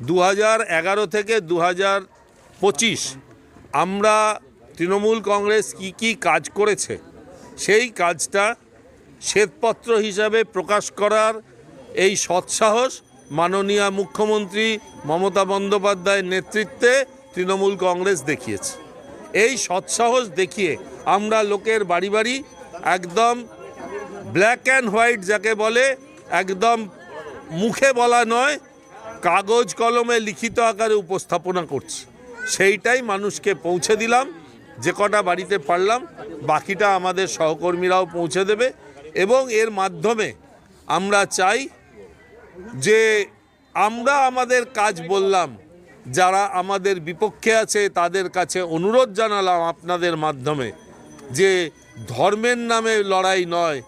দু থেকে দু হাজার পঁচিশ আমরা তৃণমূল কংগ্রেস কি কি কাজ করেছে, সেই কাজটা শ্বেতপত্র হিসাবে প্রকাশ করার এই সৎসাহস মাননীয় মুখ্যমন্ত্রী মমতা বন্দ্যোপাধ্যায়ের নেতৃত্বে তৃণমূল কংগ্রেস দেখিয়েছে। এই সৎসাহস দেখিয়ে আমরা লোকের বাড়ি বাড়ি একদম ব্ল্যাক অ্যান্ড হোয়াইট যাকে বলে, একদম মুখে বলা নয় কাগজ কলমে লিখিত আকারে উপস্থাপনা করছি। সেইটাই মানুষকে পৌঁছে দিলাম, যে কটা বাড়িতে পারলাম, বাকিটা আমাদের সহকর্মীরাও পৌঁছে দেবে এবং এর মাধ্যমে আমরা চাই যে আমরা আমাদের কাজ বললাম, যারা আমাদের বিপক্ষে আছে তাদের কাছে অনুরোধ জানালাম আপনাদের মাধ্যমে যে ধর্মের নামে লড়াই নয়,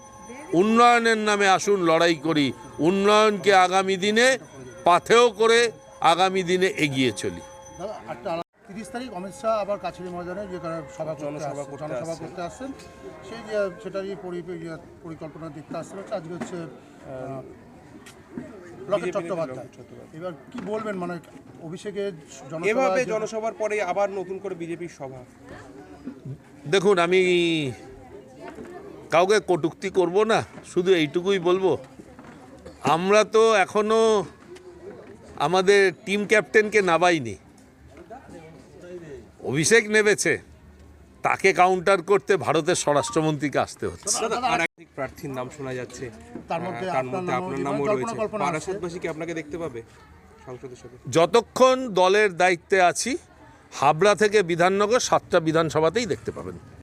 উন্নয়নের নামে আসুন লড়াই করি। উন্নয়নকে আগামী দিনে পাথেও করে আগামী দিনে এগিয়ে চলি। তিরিশ তারিখ অমিত শাহ আবার কাছারি ময়দানে যে কারণে সভা জনসভা জনসভা করতে আসছেন সেই যে সেটারই ইয়ে পরিকল্পনা দেখতে আসছেন হচ্ছে আজকে হচ্ছে লকেট চট্টোপাধ্যায়। এবার কি বলবেন মানে অভিষেকে এভাবে জনসভার পরে আবার নতুন করে বিজেপির সভা? দেখুন আমি কাউকে কটুক্তি করব না শুধু এইটুকুই বলব। আমরা তো এখনও আমাদের টিম ক্যাপ্টেনকে নাবাইনি। অভিষেক নেবেছে। তাকে কাউন্টার করতে ভারতের স্বরাষ্ট্রমন্ত্রীকে আসতে হচ্ছে। আর প্রার্থীর নাম শোনা যাচ্ছে। তার মধ্যে আপনার নামও রয়েছে। বারাসাতবাসী কি আপনাকে দেখতে পাবে যতক্ষণ দলের দায়িত্বে আছি হাবড়া থেকে বিধাননগর সাতটা বিধানসভাতেই দেখতে পাবেন।